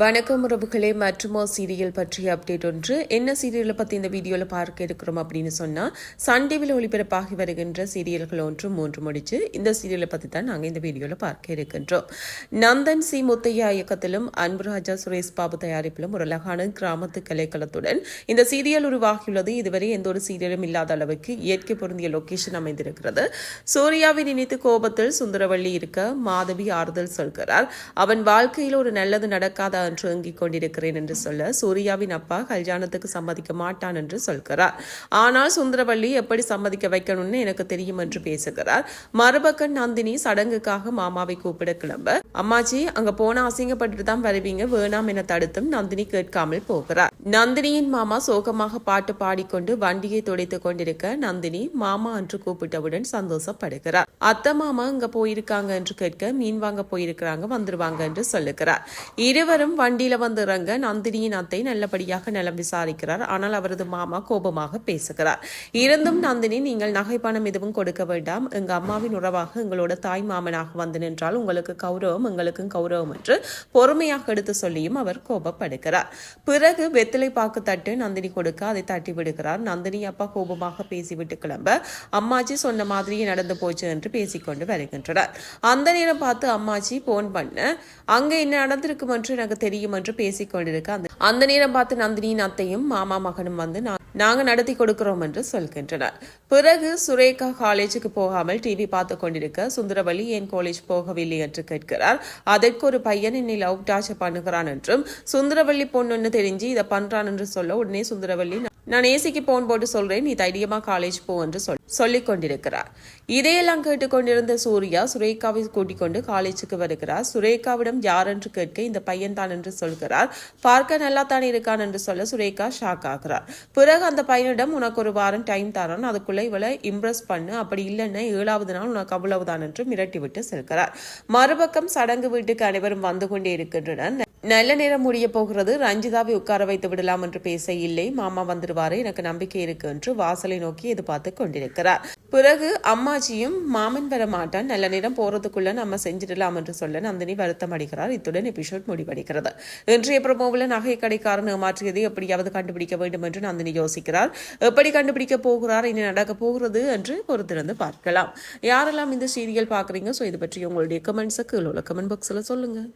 வணக்கம் உறவுகளே மற்றுமோ சீரியல் பற்றிய அப்டேட் ஒன்று. என்ன சீரியலை பற்றி இந்த வீடியோவில் பார்க்க இருக்கிறோம் அப்படின்னு சொன்னால் சண்டேவில் ஒளிபரப்பாகி வருகின்ற சீரியல்கள் ஒன்று மூன்று முடிச்சு இந்த சீரியலை பற்றி தான் நாங்கள் இந்த வீடியோவில் பார்க்க இருக்கின்றோம். நந்தன் சி. முத்தையா இயக்கத்திலும் அன்புராஜா சுரேஷ் பாபு தயாரிப்பிலும் ஒரு அழகான கிராமத்து கலைக்களத்துடன் இந்த சீரியல் உருவாகியுள்ளது. இதுவரை எந்த ஒரு சீரியலும் இல்லாத அளவுக்கு இயற்கை பொருந்திய லொக்கேஷன் அமைந்திருக்கிறது. சூர்யாவை நினைத்து கோபத்தில் சுந்தரவள்ளி இருக்க மாதவி ஆறுதல் சொல்கிறார். அவன் வாழ்க்கையில் ஒரு நல்லது நடக்காத என்று ஏங்கிக் கொண்டிருக்கிறேன் என்று சொல்ல சூர்யாவின் அப்பா கல்யாணத்துக்கு சம்மதிக்க மாட்டான் என்று சொல்கிறார். ஆனால் சுந்தரவள்ளி எப்படி சம்மதிக்க வைக்கணும்னு எனக்கு தெரியும் என்று பேசுகிறார். மறுபக்கம் நந்தினி சடங்குக்காக மாமாவை கூப்பிட கிளம்ப. அம்மாச்சி அங்க போன அசிங்கப்பட்டு தான் வருவீங்க வேணாம் என தடுத்தும் நந்தினி கேட்காமல் போகிறார். நந்தினியின் மாமா சோகமாக பாட்டு பாடிக்கொண்டு வண்டியை துடைத்துக் கொண்டிருக்க நந்தினி மாமா என்று கூப்பிட்டவுடன் சந்தோஷப்படுகிறார். அத்த மாமா இங்க போயிருக்காங்க என்று கேட்க மீன் வாங்க போயிருக்கிறாங்க வந்துருவாங்க என்று சொல்லுகிறார். இருவரும் வண்டியில் வந்து இறங்க நந்தினியின் அத்தை நல்லபடியாக நலம் விசாரிக்கிறார். ஆனால் அவரது மாமா கோபமாக பேசுகிறார். இருந்தும் நந்தினி நீங்கள் நகை பணம் எதுவும் கொடுக்க வேண்டாம். எங்கள் அம்மாவின் உறவாக எங்களோட தாய் மாமனாக வந்து நின்றால் உங்களுக்கு கௌரவம் எங்களுக்கும் கௌரவம் என்று பொறுமையாக எடுத்து சொல்லியும் அவர் கோபப்படுகிறார். பிறகு வெத்திலை பாக்கு தட்டு நந்தினி கொடுக்க அதை தட்டி விடுகிறார். நந்தினி அப்பா கோபமாக பேசிவிட்டு கிளம்ப அம்மாச்சி சொன்ன மாதிரியே நடந்து போச்சு என்று பேசிக்கொண்டு வருகின்றனர். அந்த நேரம் பார்த்து அம்மாச்சி போன் பண்ண அங்கே என்ன நடந்திருக்கும் என்று எனக்கு தெரியும் என்று பேசிக் கொண்டிருக்க அந்த அந்த நேரம் பார்த்து நந்தினியின் அத்தையும் மாமா மகனும் வந்து நாங்க நடத்தி கொடுக்கிறோம் என்று சொல்கின்றனர். பிறகு சுரேகா காலேஜுக்கு போகாமல் டிவி பார்த்து கொண்டிருக்க சுந்தரவள்ளி ஏன் காலேஜ் போகவில்லை என்று கேட்கிறார். அதற்கு ஒரு பையன் என்னை லவ் டார்ச்சர் பண்ணுகிறான் என்றும் சுந்தரவள்ளி பொண்ணுன்னு தெரிஞ்சு இதை பண்றான் என்று சொல்ல உடனே சுந்தரவள்ளி நான் ஏசிக்கு போன் போட்டு சொல்றேன் நீ தைரியமா காலேஜ் போ என்று சொல் சொல்லிக் கொண்டிருக்கிறார் இதையெல்லாம் கேட்டுக்கொண்டிருந்த சூர்யா சுரேகாவை கூட்டிக் கொண்டு காலேஜுக்கு வருகிறார். சுரேகாவிடம் யார் என்று கேட்க இந்த பையன் தான் என்று சொல்கிறார். பார்க்க நல்லா தான் இருக்கான் என்று சொல்ல சுரேகா ஷாக் ஆகிறார். பிறகு அந்த பையனிடம் உனக்கு ஒரு வாரம் டைம் தரான். அதுக்குள்ள இவளை இம்ப்ரெஸ் பண்ணு. அப்படி இல்லைன்னா ஏழாவது நாள் உனக்கு அவ்வளவுதான் என்று மிரட்டிவிட்டு செல்கிறார். மறுபக்கம் சடங்கு வீட்டுக்கு அனைவரும் வந்து கொண்டே இருக்கின்றனர். நல்ல நேரம் முடிய போகிறது. ரஞ்சிதாவை உட்கார வைத்து விடலாம் என்று பேச இல்லை. மாமா வந்துடுவாரு. எனக்கு நம்பிக்கை இருக்கு என்று வாசலை நோக்கி எதிர்பார்த்து கொண்டிருக்கிறார். பிறகு அம்மாச்சியும் மாமன் வர மாட்டான். நல்ல நேரம் போறதுக்குள்ள நம்ம செஞ்சிடலாம் என்று சொல்ல நந்தினி வருத்தம் அடிக்கிறார் இத்துடன் எபிசோட் முடிவடைகிறது. இன்றைய பிரமோவில் நகை கடைக்காரன் ஏமாற்றியதை எப்படியாவது கண்டுபிடிக்க வேண்டும் என்று நந்தினி யோசிக்கிறார். எப்படி கண்டுபிடிக்க போகிறார்? இனி நடக்க போகிறது என்று பொறுத்திருந்து பார்க்கலாம். யாரெல்லாம் இந்த சீரியல் பார்க்குறீங்க? ஸோ இது பற்றி உங்களுடைய கமெண்ட்ஸை கீழே உள்ள கமெண்ட் பாக்ஸில் சொல்லுங்கள்